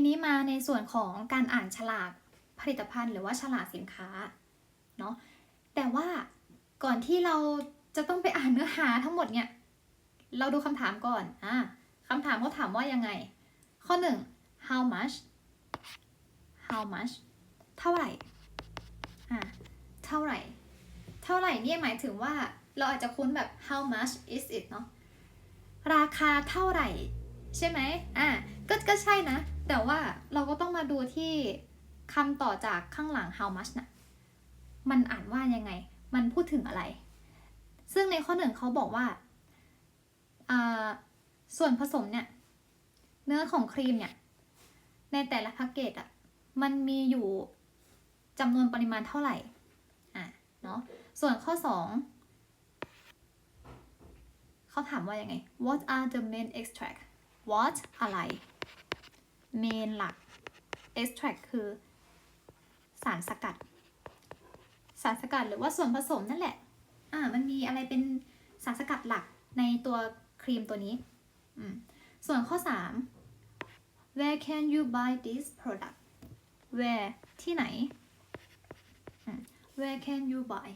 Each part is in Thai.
ทีนี้มาในส่วนของการอ่านฉลากผลิตภัณฑ์ หรือว่าฉลากสินค้าเนาะแต่ว่าก่อนที่เราจะต้องไปอ่านเนื้อหาทั้งหมดเนี่ยเราดูคำถามก่อนอ่าคำถามเขาถามว่ายังไง ข้อหนึ่ง how much how much เท่าไหร่อ่าเท่าไหร่ เท่าไหร่เนี่ยหมายถึงว่าเราอาจจะคุ้นแบบ how much is it เนาะราคาเท่าไหร่ ใช่ไหมอ่าก็ก็ใช่นะ แต่ว่าเราก็ต้องมาดูที่คำต่อจากข้างหลัง how much นะมันอ่านว่ายังไง มันพูดถึงอะไร ซึ่งในข้อหนึ่งเขาบอกว่า ส่วนผสมเนี่ย เนื้อของครีมเนี่ย ในแต่ละแพ็กเกจอะมันมีอยู่จำนวนปริมาณเท่าไหร่ อะ เนาะ ส่วนข้อ2เขาถามว่ายังไง What are the main extract What อะไร main หลัก extract คือ สารสกัด สารสกัดหรือว่าส่วนผสมนั่นแหละ อ่า มันมีอะไรเป็นสารสกัดหลักในตัวครีมตัวนี้ ส่วนข้อ 3 Where can you buy this product Where ที่ไหน Where can you buy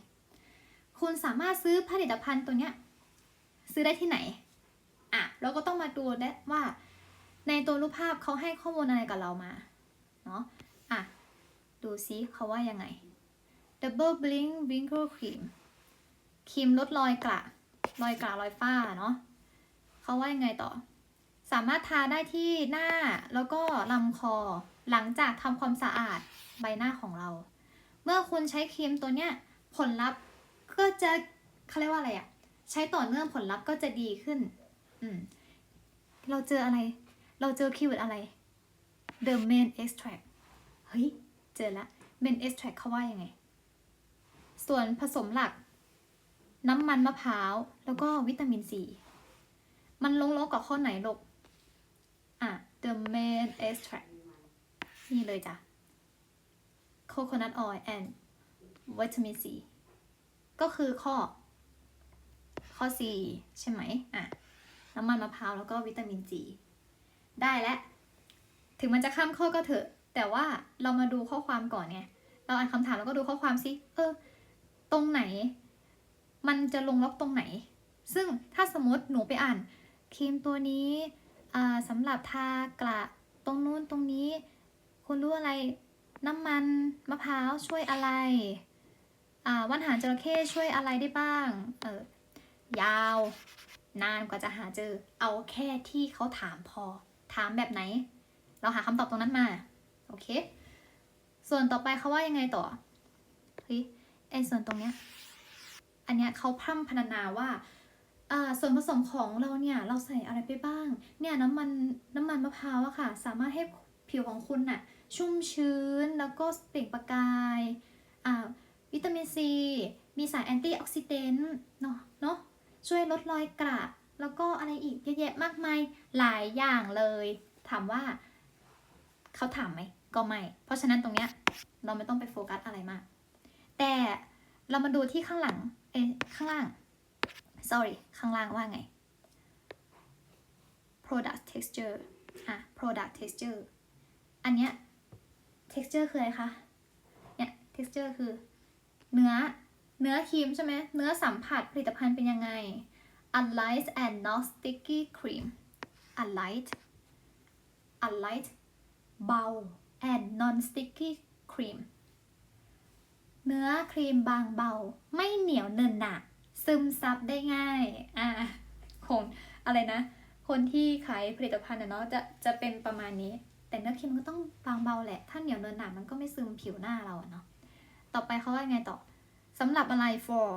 คุณสามารถซื้อผลิตภัณฑ์ตัวเนี้ย ซื้อได้ที่ไหน อะ เราก็ต้องมาดูได้ว่า ในตัวรูปภาพเขาให้ข้อมูลอะไรกับเรามา เนาะอะ ดูซิเขาว่ายังไง Double Blink Wrinkle Cream ครีมลดรอยกระรอยกระรอยฝ้าเนาะเขาว่ายังไงต่อ สามารถทาได้ที่หน้าแล้วก็ลำคอหลังจากทำความสะอาดใบหน้าของเรา เมื่อคุณใช้ครีมตัวเนี้ยผลลัพธ์ก็จะเขาเรียกว่าอะไรอะใช้ต่อเนื่องผลลัพธ์ก็จะดีขึ้น อืม เราเจออะไร เราเจอคีย์เวิร์ดอะไร the main extract เฮ้ย เจอละ main extract เขาว่ายังไง ส่วนผสมหลัก น้ำมันมะพร้าว แล้วก็วิตามินซีมันลงล็อกกับข้อไหนลูกอะ the main extract นี่เลยจ้ะ coconut oil and vitamin C ก็คือข้อ ข้อ C ใช่ไหมอะ น้ำมันมะพร้าวแล้วก็วิตามิน C ได้แล้วถึงมันจะข้ามข้อก็เถอะ แต่ว่าเรามาดูข้อความก่อนไงเราอ่านคำถามแล้วก็ดูข้อความสิเออ ตรงไหน มันจะลงล็อกตรงไหน ซึ่งถ้าสมมติหนูไปอ่านครีมตัวนี้อ่าสำหรับทากระตรงนู้นตรงนี้ คุณรู้อะไรน้ำมันมะพร้าวช่วยอะไรอ่าว่านหางจระเข้ช่วยอะไรได้บ้าง เออ ยาว นานกว่าจะหาเจอ เอาแค่ที่เขาถามพอ ถามแบบไหน เราหาคำตอบตรงนั้นมา โอเค ส่วนต่อไปเขาว่ายังไงต่อเฮ้ยไอส่วนตรงเนี้ย อันเนี้ยเขาพร่ำพรรณนาว่าอ่าส่วนผสมของเราเนี่ย เราใส่อะไรไปบ้าง เนี่ยน้ำมันน้ำมันมะพร้าวอะค่ะ สามารถให้ผิวของคุณน่ะ ชุ่มชื้นแล้วก็เปล่งประกายอ่าวิตามินซี มีสารแอนตี้ออกซิเดนต์เนาะเนาะช่วยลดรอยกระ แล้วก็อะไรอีกเยอะแยะมากมายหลายอย่างเลย ถามว่าเขาถามไหมก็ไม่ เพราะฉะนั้นตรงเนี้ยเราไม่ต้องไปโฟกัสอะไรมาก แต่เรามาดูที่ข้างหลัง เอ้ข้างล่าง sorry ข้างล่างว่าไง product texture อะ product texture อันเนี้ย texture คืออะไรคะ เนี่ย texture คือ เนื้อ เนื้อครีมใช่ไหม เนื้อสัมผัสผลิตภัณฑ์เป็นยังไง a light and not sticky cream a light a light เบา and non sticky cream เนื้อครีมบางเบา ไม่เหนียวเนินหนะซึมซับได้ง่าย อ่าคงอะไรนะ คนที่ขายผลิตภัณฑ์เนาะจะจะเป็นประมาณนี้ แต่เนื้อครีมมันก็ต้องบางเบาแหละ ถ้าเหนียวเนินหนามันก็ไม่ซึมผิวหน้าเราเนาะ ต่อไปเขาว่าไงต่อสำหรับอะไร for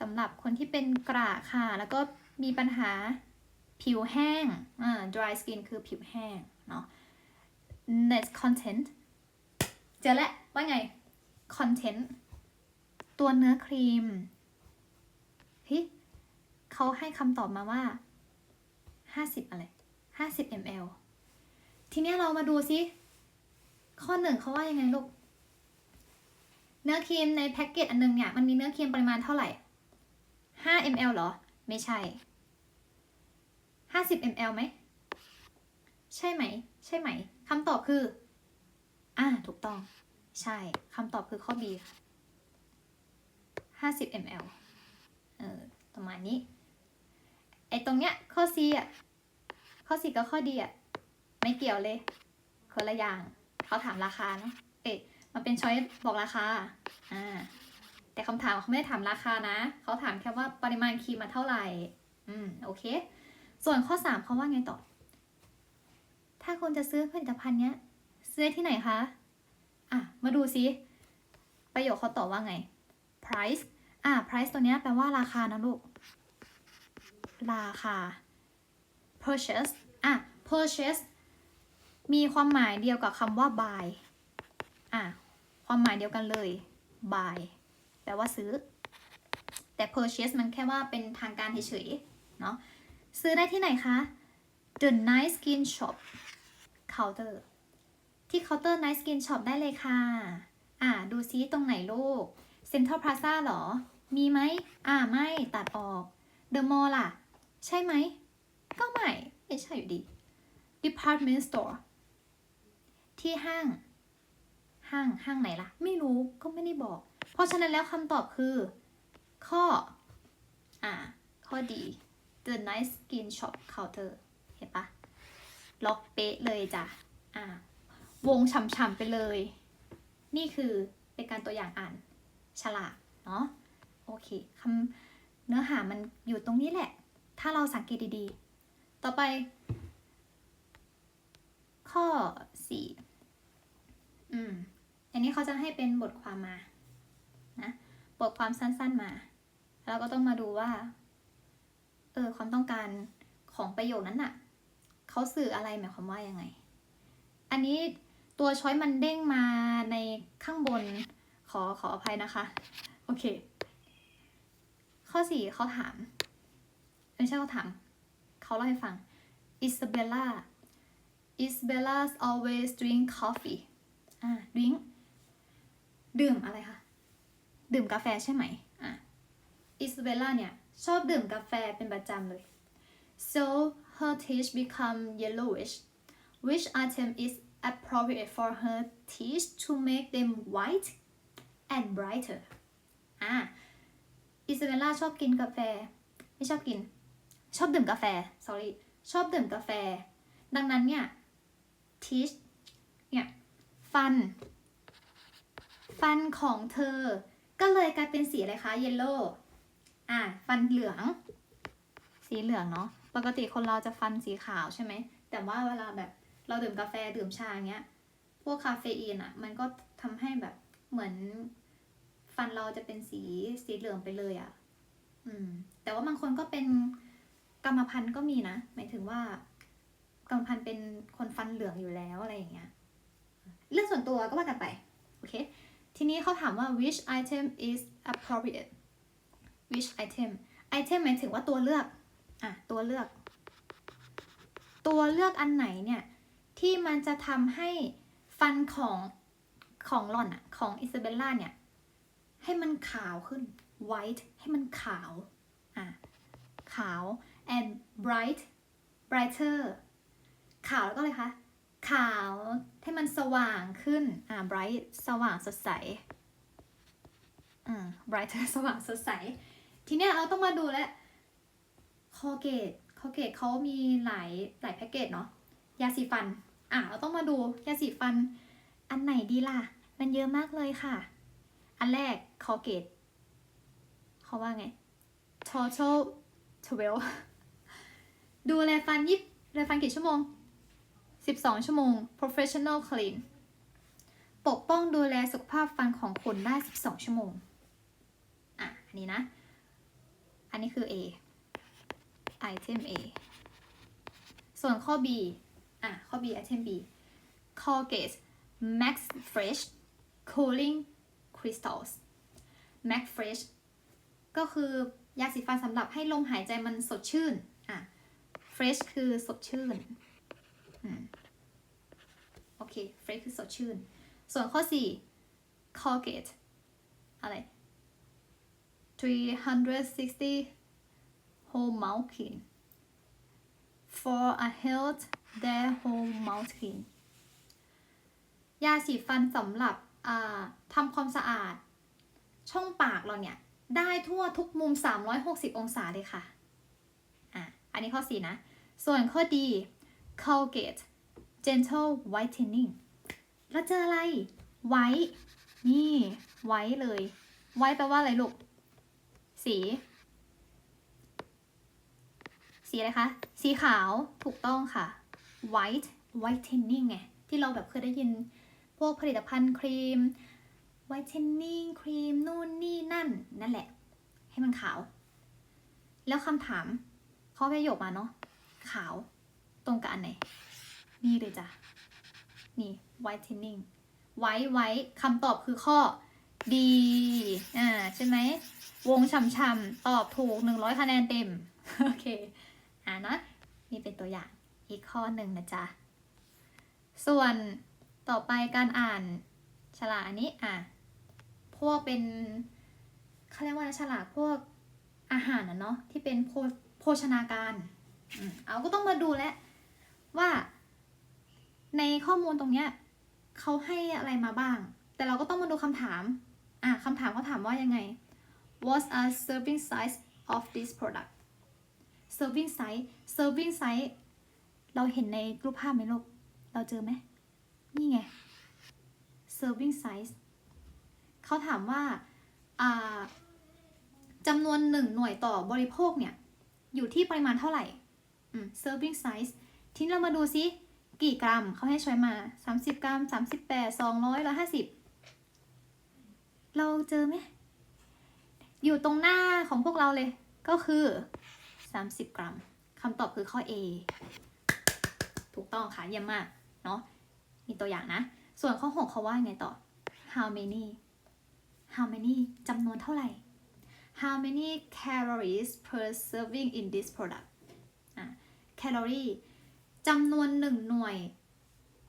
สำหรับคนที่เป็นกระค่ะ แล้วก็มีปัญหาผิวแห้งอ่า dry skin คือผิวแห้งเนาะ next content เจอแล้วว่าไง content ตัวเนื้อครีมฮ้ยเขาให้คำตอบมาว่า 50 อะไร 50 ml ทีนี้เรามาดูซิ ข้อหนึ่งเขาว่ายังไงลูก เนื้อครีมในแพ็กเกจอันนึงเนี่ย มันมีเนื้อครีมปริมาณเท่าไหร่ 5 ml เหรอ ไม่ใช่ 50 ml ไหม ใช่ไหม ใช่ไหมคำตอบคือ อ่า ถูกต้อง ใช่คำตอบคือข้อ B 50 ml เออประมาณนี้ ไอตรงเนี้ย ข้อ C อะ ข้อ C กับข้อ D อะ ไม่เกี่ยวเลย คนละอย่าง เขาถามราคาเนาะ เอ๊ะมันเป็นช้อยบอกราคา อ่า แต่คำถามเขาไม่ได้ถามราคานะ เขาถามแค่ว่าปริมาณครีมมาเท่าไหร่ อืม โอเค ส่วนข้อ 3เขาว่าไงต่อ ถ้าคุณจะซื้อผลิตภัณฑ์เนี้ย ซื้อที่ไหนคะ อะ มาดูซิ ประโยคเขาตอบว่าไง price อะ price ตัวเนี้ยแปลว่าราคานะลูก ราคา purchase อะ purchase มีความหมายเดียวกับคำว่า buy อะ ความหมายเดียวกันเลย buy แปลว่าซื้อ แต่ purchase มันแค่ว่าเป็นทางการเฉยๆเนาะซื้อได้ที่ไหนคะ The Nice Skin Shop Counter ที่เคาน์เตอร์ Nice Skin Shop ได้เลยค่ะ อ่า ดูซิตรงไหนลูก Central Plaza เหรอ มีไหม อ่า ไม่ตัดออก The Mall ล่ะ ใช่ไหม ก็ไม่ ไม่ใช่อยู่ดี Department Store ที่ห้าง ห้างห้างไหนล่ะ ไม่รู้ก็ไม่ได้บอก เพราะฉะนั้นแล้วคำตอบคือ ข้อ อ่า ข้อดี The Nice Skin Shop Counter เห็นปะล็อกเป๊ะเลยจ้ะ อ่า วงฉ่ำๆไปเลย นี่คือเป็นการตัวอย่างอ่าน ฉลากเนาะ โอเคคำเนื้อหามันอยู่ตรงนี้แหละ ถ้าเราสังเกตดีๆ ต่อไป ข้อ4อืม อันนี้เขาจะให้เป็นบทความมา บทความสั้นๆมา แล้วก็ต้องมาดูว่า เออความต้องการของประโยคนั้นน่ะเขาสื่ออะไรหมายความว่ายังไง อันนี้ตัวช้อยมันเด้งมาในข้างบนขอขออภัยนะคะ โอเค ข้อสี่เขาถามไม่ใช่เขาถามเขาเล่าให้ฟัง Isabella Isabella's always drink coffee อ่า drink ดื่มอะไรคะ ดื่มกาแฟใช่ไหมอะอิสเบลล่าเนี่ย ชอบดื่มกาแฟเป็นประจำเลย so her teeth become yellowish which item is appropriate for her teeth to make them white and brighter อะอิสเบลล่าชอบกินกาแฟ ไม่ชอบกิน ชอบดื่มกาแฟ sorry ชอบดื่มกาแฟ ดังนั้นเนี่ย teeth เนี่ย ฟัน ฟันของเธอ ก็เลยกลายเป็นสีอะไรคะ yellow อะฟันเหลือง สีเหลืองเนาะปกติคนเราจะฟันสีขาวใช่ไหมแต่ว่าเวลาแบบเราดื่มกาแฟดื่มชาเงี้ยพวกคาเฟอีนอะ่ะ มันก็ทำให้แบบเหมือน ฟันเราจะเป็นสีสีเหลืองไปเลยอะ่ะ อืม แต่ว่าบางคนก็เป็นกรรมพันธุ์ก็มีนะหมายถึงว่ากรรมพันธุ์เป็นคนฟันเหลืองอยู่แล้วอะไรอย่างเงี้ย เรื่องส่วนตัวก็ว่ากันไป โอเค ทีนี้เขาถามว่า which item is appropriate which item item หมายถึงว่าตัวเลือกอะตัวเลือก ตัวเลือกอันไหนเนี่ย ที่มันจะทำให้ฟันของของหล่อนอะของอิซาเบลล่าเนี่ย ให้มันขาวขึ้น white ให้มันขาวอะขาว and bright brighter ขาวแล้วก็เลยคะ ขาวให้มันสว่างขึ้น อ่า bright สว่างสดใสอืม brighter สว่างสดใส ทีเนี้ยเราต้องมาดูแล้วคอเกตคอเกตเขามีหลายหลายแพ็กเกจเนาะ ยาสีฟัน อะเราต้องมาดูยาสีฟัน อันไหนดีล่ะ มันเยอะมากเลยค่ะ อันแรกคอเกตเขาว่าไง total 12ดูแลฟันยิบแลฟันกี่ชั่วโมง 12 ชั่วโมง professional clean ปกป้องดูแลสุขภาพฟันของคุณได้ 12 ชั่วโมง อะ อันนี้นะ อันนี้คือ A item A ส่วนข้อ B อะ ข้อ B item B Colgate Max Fresh Cooling Crystals Max Fresh ก็คือยาสีฟันสำหรับให้ลมหายใจมันสดชื่น อะ Fresh คือสดชื่น โอเค Fresh คือสดชื่น ส่วนข้อ 4 Colgate อะไร 360 whole mouth clean for a health their whole mouth clean ยาสีฟันสำหรับทำความสะอาด ช่องปากเราเนี่ย ได้ทั่วทุกมุม 360 องศาเลยค่ะ อะ อันนี้ข้อ 4 นะ ส่วนข้อดี Colgate Gentle Whitening แล้วเจออะไร ไว้ นี่ ไว้เลย ไว้แปลว่าอะไรลูก สี สีอะไรคะ สีขาว ถูกต้องค่ะ white whitening ไง ที่เราแบบเคยได้ยิน พวกผลิตภัณฑ์ครีม whitening ครีม นู่นนี่นั่น นั่นแหละ ให้มันขาว แล้วคำถามข้อประโยคมาเนาะ ขาว ตรงกับอันไหน นี่เลยจ้ะ นี่ whitening ไว้ไว้คำตอบคือข้อดีอ่าใช่ไหม วงช่ำๆตอบถูก 100 คะแนนเต็ม โอเค อ่านะนี่เป็นตัวอย่างอีกข้อหนึ่งนะจ๊ะ ส่วนต่อไปการอ่านฉลากอันนี้อะพวกเป็นเขาเรียกว่าฉลากพวกอาหารนะเนาะที่เป็นโภชนาการอืมเอาก็ต้องมาดูแล ว่า ในข้อมูลตรงเนี้ยเขาให้อะไรมาบ้าง แต่เราก็ต้องมาดูคำถาม อะคำถามเขาถามว่ายังไง What's a serving size of this product serving size serving size เราเห็นในรูปภาพไหมลูก เราเจอไหม นี่ไง serving size เขาถามว่าอ่าจำนวนหนึ่งหน่วยต่อบริโภคเนี่ย อยู่ที่ปริมาณเท่าไหร่ serving size ทีนี้เรามาดูซิกี่กรัมเขาให้ช่วยมา 30 กรัม 38 200 150 เราเจอไหม อยู่ตรงหน้าของพวกเราเลยก็คือ 30 กรัมคำตอบคือข้อ A ถูกต้องค่ะเยี่ยมมากเนาะมีตัวอย่างนะ ส่วนข้อ 6 เขาว่าไงต่อ how many how many จำนวนเท่าไหร่ how many calories per serving in this product อะ calorie จำนวนหนึ่งหน่วย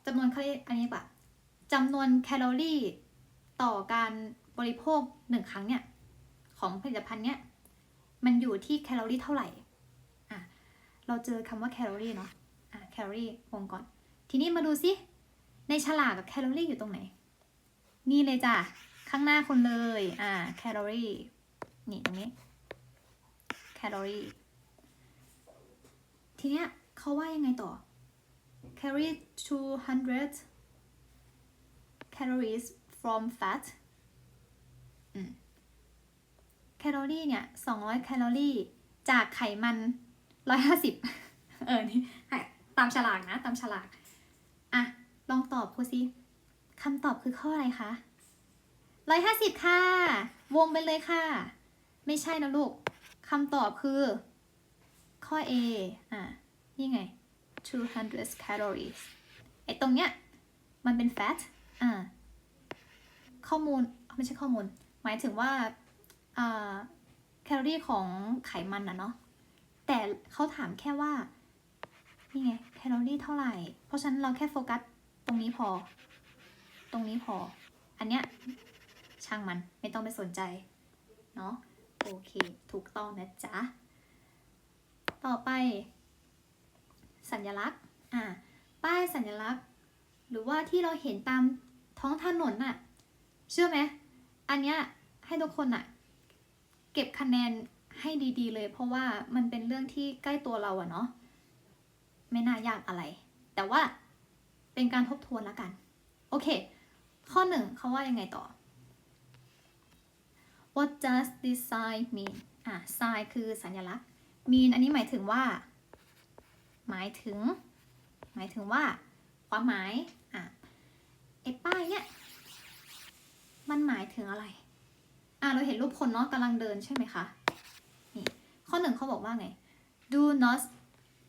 จำนวนเขาเรียกอันนี้ปะจำนวนแคลอรี่ต่อการบริโภคหนึ่งครั้งเนี่ย ของผลิตภัณฑ์เนี่ยมันอยู่ที่แคลอรี่เท่าไหร่อะเราเจอคำว่าแคลอรี่เนาะอะแคลอรี่วงก่อน ทีนี้มาดูซิในฉลากกับแคลอรี่อยู่ตรงไหน นี่เลยจ้ะ ข้างหน้าคุณเลย อ่า แคลอรี่ นี่ตรงนี้ แคลอรี่ ทีเนี้ยเขาว่ายังไงต่อ carry 200 calories from fat แคลอรี่เนี่ย200แคลอรี่ จากไขมัน150เออ นี่ตามฉลากนะ ตามฉลากอะ ลองตอบพูดสิคำตอบคือข้ออะไรคะ150ค่ะ วงไปเลยค่ะ ไม่ใช่นะลูกคำตอบคือ ข้อ A อะ นี่ไง 200 calories ไอ้ตรงเนี้ยมันเป็น fat อ่าข้อมูลไม่ใช่ข้อมูล หมายถึงว่าแคลอรี่ของไขมันนะเนาะแต่เขาถามแค่ว่า นี่ไงแคลอรี่เท่าไหร่ เพราะฉะนั้นเราแค่โฟกัสตรงนี้พอ ตรงนี้พอ อันเนี้ยช่างมันไม่ต้องไปสนใจ เนาะโอเค ถูกต้องนะจ๊ะ ต่อไป สัญลักษณ์อ่าป้ายสัญลักษณ์ หรือว่าที่เราเห็นตามท้องถนนน่ะ เชื่อไหมอันเนี้ยให้ทุกคนน่ะ เก็บคะแนนให้ดีๆ เลย เพราะว่ามันเป็นเรื่องที่ใกล้ตัวเราอะเนาะไม่น่ายากอะไร แต่ว่าเป็นการทบทวนแล้วกัน โอเค ข้อหนึ่งเขาว่ายังไงต่อ What does this sign mean อะ sign คือสัญลักษณ์ mean อันนี้หมายถึงว่า หมายถึง หมายถึงว่า ความหมายอะไอ้ป้ายเนี่ยมันหมายถึงอะไร อะเราเห็นรูปคนเนาะกำลังเดินใช่ไหมคะ นี่ ข้อหนึ่งเขาบอกว่าไง do not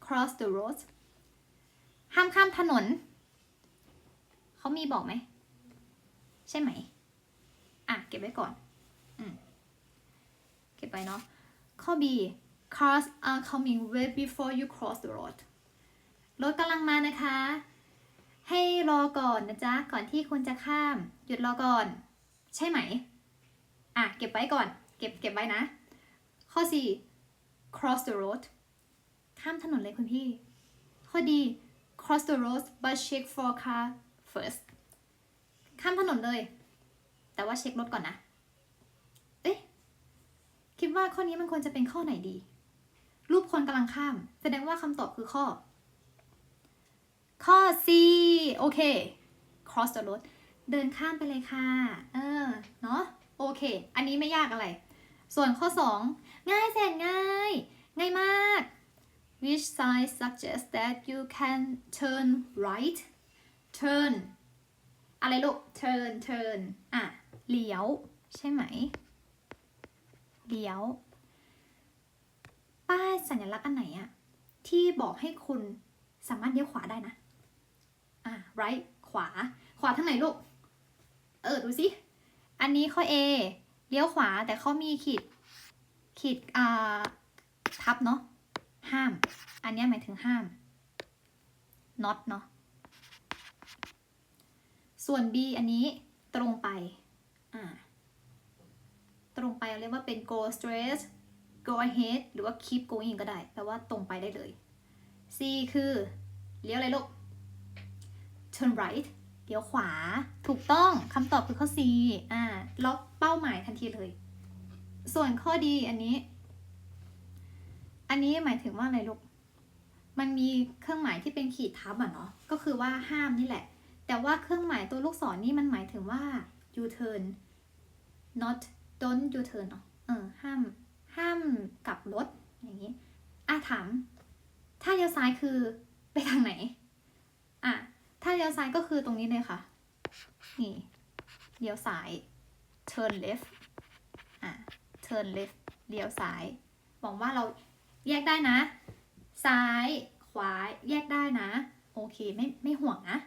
cross the road ห้ามข้ามถนน เขามีบอกไหม ใช่ไหม อะ เก็บไว้ก่อน อืม เก็บไว้เนาะ ข้อ B cars are coming way before you cross the road รถกำลังมานะคะ ให้รอก่อนนะจ๊ะ ก่อนที่คุณจะข้าม หยุดรอก่อน ใช่ไหม อะ เก็บไว้ก่อน เก็บเก็บไว้นะ ข้อ C cross the road ข้ามถนนเลยคุณพี่ ข้อ D cross the road but check for car first ข้ามถนนเลย แต่ว่าเช็ครถก่อนนะ เอ๊ะ คิดว่าข้อนี้มันควรจะเป็นข้อไหนดี รูปคนกำลังข้าม แสดงว่าคำตอบคือข้อ ข้อ C โอเค cross the road เดินข้ามไปเลยค่ะ เออ เนาะโอเค อันนี้ไม่ยากอะไร ส่วนข้อ 2 ง่ายแสนง่าย ง่ายมาก which sign suggests that you can turn right turn อะไรลูก turn turn อะ เลี้ยว ใช่ไหม เลี้ยว ป้ายสัญลักษณ์อันไหนอะที่บอกให้คุณสามารถเลี้ยวขวาได้นะ อะ right ขวา ขวาทางไหนลูก เออ ดูสิ อันนี้ข้อ A เลี้ยวขวาแต่เขามีขีด ขีด อ่า ทับเนาะ ห้าม อันนี้หมายถึงห้าม not เนาะ ส่วน B อันนี้ตรงไป อ่า ตรงไปเรียกว่าเป็น go straight go ahead หรือว่า keep going ก็ได้ แปลว่าตรงไปได้เลย C คือเลี้ยวอะไรลูก turn right เลี้ยวขวา ถูกต้องคำตอบคือข้อ C อ่า ล็อกเป้าหมายทันทีเลย ส่วนข้อดีอันนี้ อันนี้หมายถึงว่าอะไรลูก มันมีเครื่องหมายที่เป็นขีดทับอะเนาะ ก็คือว่าห้ามนี่แหละ แต่ว่าเครื่องหมายตัวลูกศรนี่มันหมายถึงว่า you turn not don't U turn เนาะเออห้าม ห้ามกลับรถอย่างนี้อะถาม ถ้าเลี้ยวซ้ายคือไปทางไหนอะถ้าเลี้ยวซ้ายก็คือตรงนี้เลยค่ะ นี่เลี้ยวซ้าย turn left อะ turn left เลี้ยวซ้ายหวังว่าเราแยกได้นะ ซ้ายขวาแยกได้นะ โอเคไม่ไม่ห่วงนะ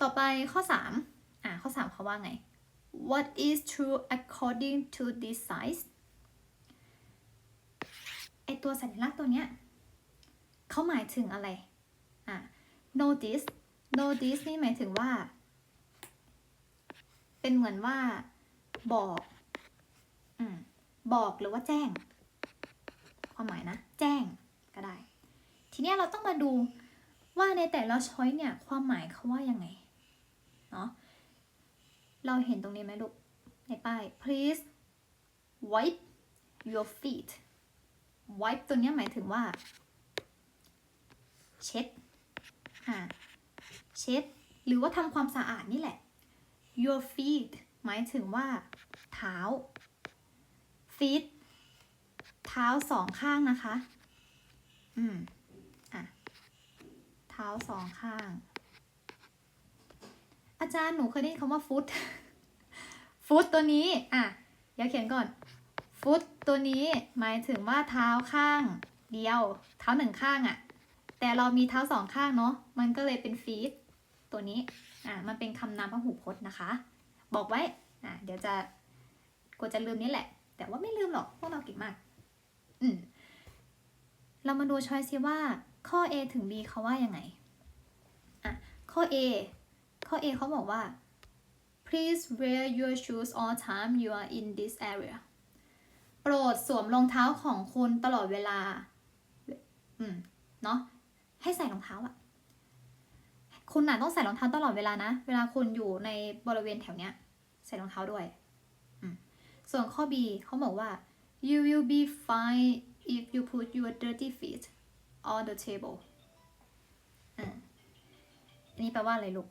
ต่อไปข้อ 3 อะ ข้อ 3เขาว่าไง What is true according to this size ไอตัวสัญลักษณ์ตัวเนี้ยเขาหมายถึงอะไรอะ notice notice นี่หมายถึงว่า เป็นเหมือนว่าบอกอืมบอกหรือว่าแจ้ง ความหมายนะ แจ้งก็ได้ ทีนี้เราต้องมาดูว่าในแต่ละช้อยเนี่ย ความหมายเขาว่ายังไงเนาะเราเห็นตรงนี้ไหมลูก ในป้าย please wipe your feet wipe ตัวนี้หมายถึงว่า เช็ดอ่าเช็ด หรือว่าทำความสะอาดนี่แหละ your feet หมายถึงว่า เท้า feet เท้าสองข้างนะคะ อืม อะ เท้าสองข้าง อาจารย์หนูเคยได้ยินคำว่าฟุตฟุตตัวนี้ อะ เดี๋ยวเขียนก่อนฟุ ตัวนี้หมายถึงว่าเท้าข้างเดียว เท้าหนึ่งข้างอะ่ะ แต่เรามีเท้าสองข้างเนาะมันก็เลยเป็นฟีตตัวนี้อะมันเป็นคำนามพหูพจน์นะคะ บอกไว้อะเดี๋ยวจะกลัวจะลืมนี่แหละ แต่ว่าไม่ลืมหรอกพวกเราเก่งมาก อืมเรามาดูช้อยซิว่าข้อ A ถึง B เขาว่ายังไงอะข้อ A ข้อ A เขาบอกว่า please wear your shoes all time you are in this area โปรดสวมรองเท้าของคุณตลอดเวลา อืม เนาะ ให้ใส่รองเท้าอะคุณน่ะต้องใส่รองเท้าตลอดเวลานะ เวลาคุณอยู่ในบริเวณแถวเนี้ย ใส่รองเท้าด้วยอืมส่วนข้อ B เขาบอกว่า you will be fine if you put your dirty feet on the table อันนี้แปลว่าอะไรลูก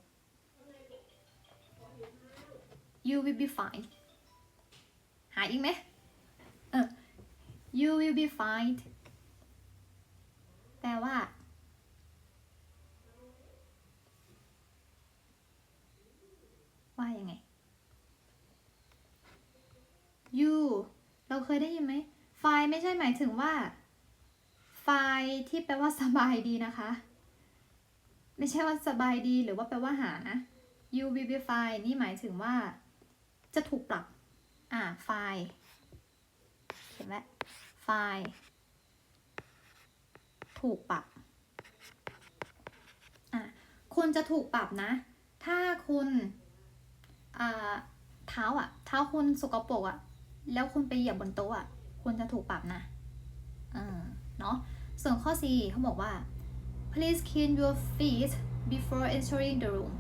you will be fine หายอีกไหม ออ you will be fine แปลว่า ว่ายังไง you เราเคยได้ยินไหม fine ไม่ใช่หมายถึงว่า fine ที่แปลว่าสบายดีนะคะ ไม่ใช่ว่าสบายดีหรือว่าแปลว่าหานะ you will be fine นี่หมายถึงว่า จะถูกปรับ อ่า fine ห็นไหม fine ถูกปรับอะคุณจะถูกปรับนะ ถ้าคุณอ่าเท้าอะ เท้าคุณสกปรกอะ แล้วคุณไปเหยียบบนโต๊ะอะ คุณจะถูกปรับนะเออเนาะส่วนข้อ C เขาบอกว่า please clean your feet before entering the room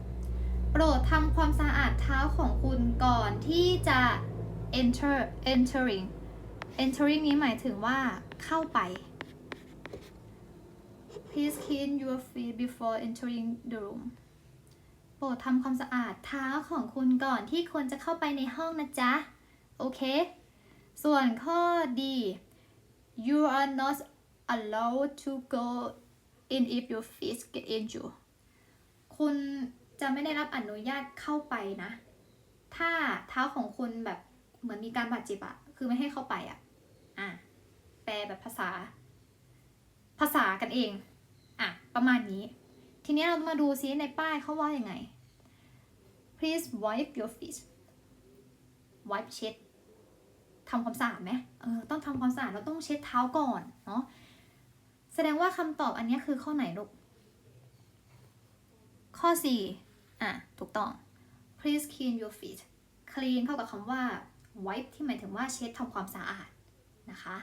โปรดทำความสะอาดเท้าของคุณก่อนที่จะ enter entering entering นี้หมายถึงว่าเข้าไป Please clean your feet before entering the room โปรดทำความสะอาดเท้าของคุณก่อนที่คุณจะเข้าไปในห้องนะจ๊ะ โอเค ส่วนข้อดี you are not allowed to go in if your feet get injured คุณจะไม่ได้รับอนุญาตเข้าไปนะ ถ้าเท้าของคุณแบบเหมือนมีการบาดเจ็บอะคือไม่ให้เข้าไปอะ อะแปลแบบภาษา ภาษากันเองอะประมาณนี้ ทีนี้เรามาดูซิในป้ายเขาว่ายังไง please wipe your feet wipe เช็ดทำความสะอาดไหมเออต้องทำความสะอาดเราต้องเช็ดเท้าก่อนเนาะแสดงว่าคำตอบอันนี้คือข้อไหนลูก ข้อ 4 อะ ถูกต้อง please clean your feet clean เข้ากับคำว่า wipe ที่หมายถึงว่าเช็ดทำความสะอาด นะคะ